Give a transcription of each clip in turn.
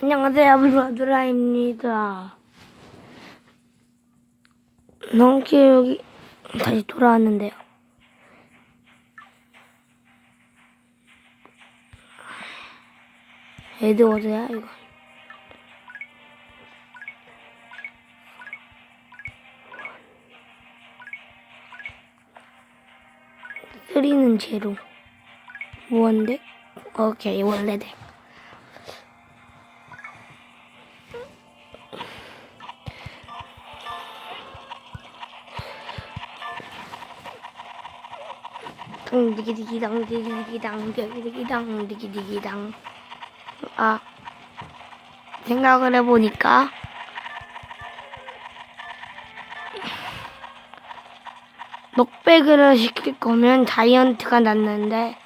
안녕하세요, 블루드라입니다. 농기육이 다시 돌아왔는데요. 에드워드야, 이거. 쓰리는 제로. 원덱? 오케이, 원래덱. 당 디기디기당 디기디기당 디기디기당 아 생각을 해보니까 넉백을 시킬 거면 자이언트가 낫는데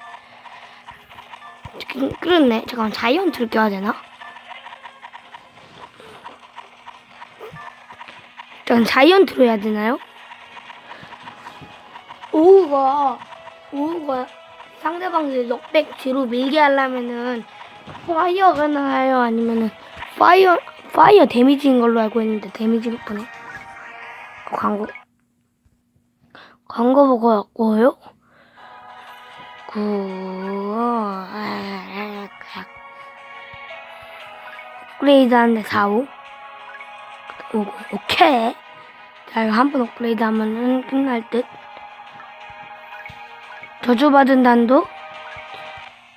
그- 그렇네 잠깐만 자이언트를 껴야 되나? 일단 자이언트로 해야 되나요? 오우가 오우가 상대방들 넉백 뒤로 밀게 하려면은 파이어가 나아요? 아니면은 파이어 파이어 데미지인 걸로 알고 있는데 데미지 덕분에? 광고. 광고 보고 왔고요. 구 아, 업그레이드 하는데 4, 5 오, 오케이. 자 이거 한 번 업그레이드 하면은 끝날 듯 저주받은 단도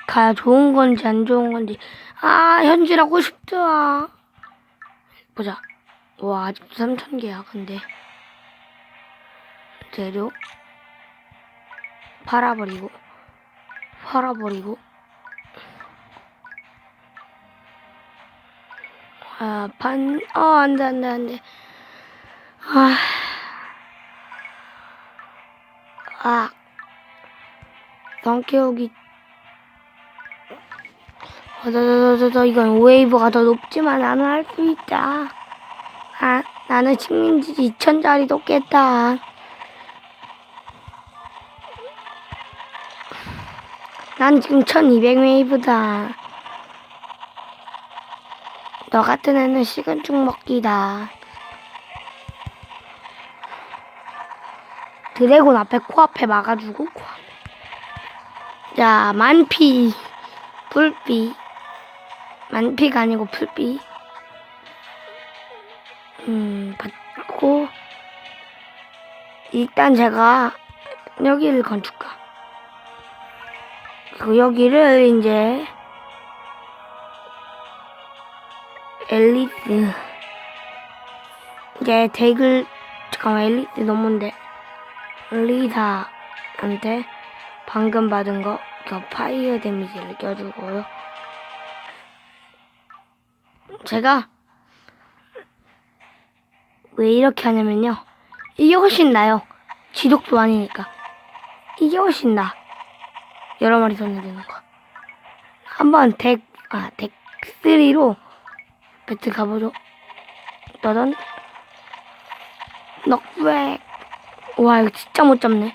가 좋은 건지 안 좋은 건지. 아 현질하고 싶다. 보자. 와 아직도 3천 개야 근데. 재료? 팔아버리고. 팔아버리고. 아판어 안 돼 안 돼 안 돼. 아. 아. 성격이 어저저저저 이건 웨이브가 더 높지만 나는 할 수 있다. 아 나는 식민지 2천짜리 높겠다. 난 지금 1200 웨이브다. 너 같은 애는 식은 죽 먹기다. 드래곤 앞에 코앞에 막아주고 코앞에. 자, 만피, 풀피. 만피가 아니고 풀피. 음, 받고. 일단 제가 여기를 건축가. 그리고 여기를 이제 엘리트. 이제 덱을, 잠깐만, 엘리트 넘은데. 엘리다한테 방금 받은 거, 저 파이어 데미지를 껴주고요. 제가 왜 이렇게 하냐면요. 이게 훨씬 나요. 지독도 아니니까. 이게 훨씬 나. 여러 마리 손내드는 거. 한번 덱, 아, 덱 3로 배트 가보죠. 떠던 넉백. 와, 이거 진짜 못 잡네.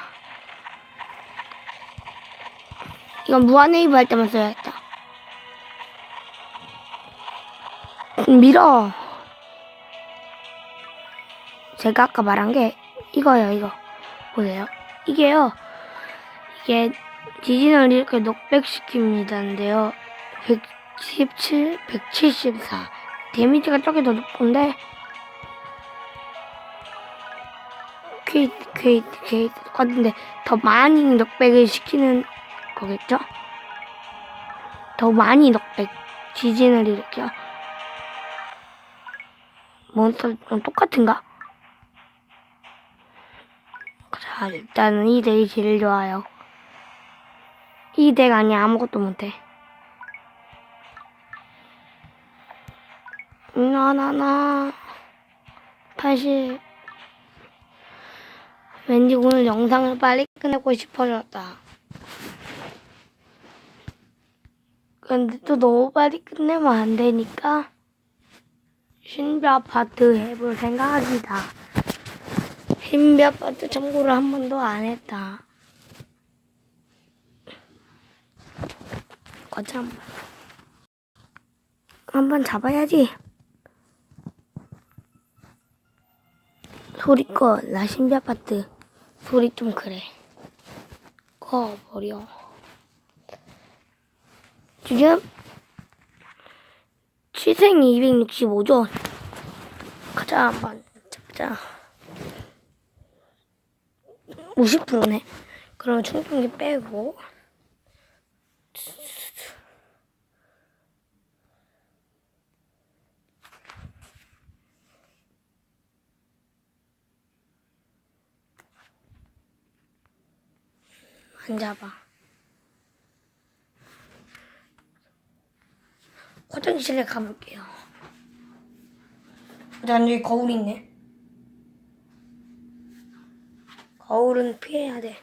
이건 무한웨이브 할 때만 써야겠다. 밀어. 제가 아까 말한 게 이거예요, 이거. 보세요. 이게요. 이게 지진을 이렇게 넉백시킵니다인데요. 117, 174. 데미지가 저게 더 높은데 퀘이트, 퀘이트, 퀘이트 똑같은데 더 많이 넉백을 시키는 거겠죠? 더 많이 지진을 일으켜 몬스터랑 똑같은가? 자 일단은 이 덱이 제일 좋아요 이 덱 아니 아무것도 못해 나나나 80 왠지 오늘 영상을 빨리 끝내고 싶어졌다. 근데 또 너무 빨리 끝내면 안 되니까 신비 아파트 해볼 생각이다. 신비 아파트 참고로 한 번도 안 했다. 거참 한번. 한번 잡아야지. 소리 꺼. 나 신비 아파트. 소리 좀 그래. 꺼버려. 지금 취생이 265죠. 가자 한번 잡자. 50%네. 그러면 충전기 빼고 앉아 화장실에 가볼게요. 난 여기 거울 있네. 거울은 피해야 돼.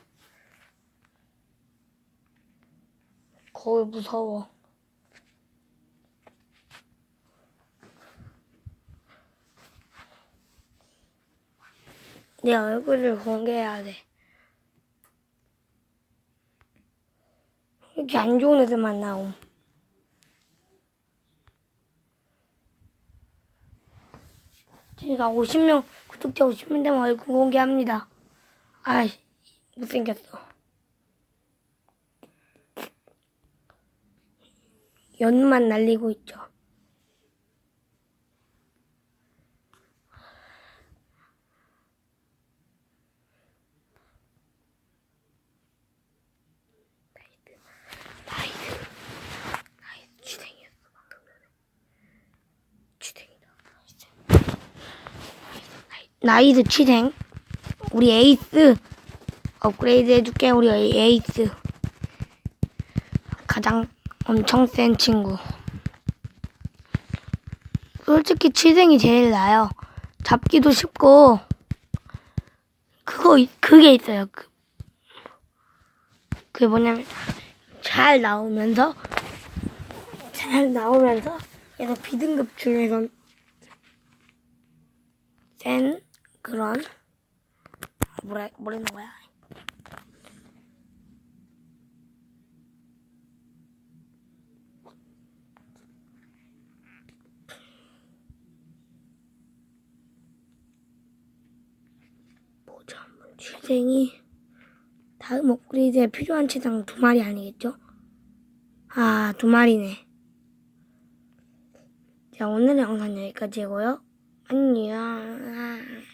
거울 무서워. 내 얼굴을 공개해야 돼. 이렇게 안 좋은 애들만 나옴. 제가 50명, 구독자 50명 되면 얼굴 공개합니다. 아이, 못생겼어. 연만 날리고 있죠. 나이드. 나이드 주댕이였어, 방금 전에. 주댕이다. 나이드 취생. 우리 에이스. 업그레이드 해줄게, 우리 에이스. 가장 엄청 센 친구. 솔직히 취생이 제일 나아요. 잡기도 쉽고, 그거, 있- 그게 있어요. 그, 그게 뭐냐면, 잘 나오면서, 잘 나오면서, 계속 비등급 중에서 센 그런, 뭐라, 뭐라는 거야? 보자 취생이 다음 업그레이드에 필요한 치장 두 마리 아니겠죠? 아, 두 마리네. 자, 오늘의 영상 여기까지고요. 안녕.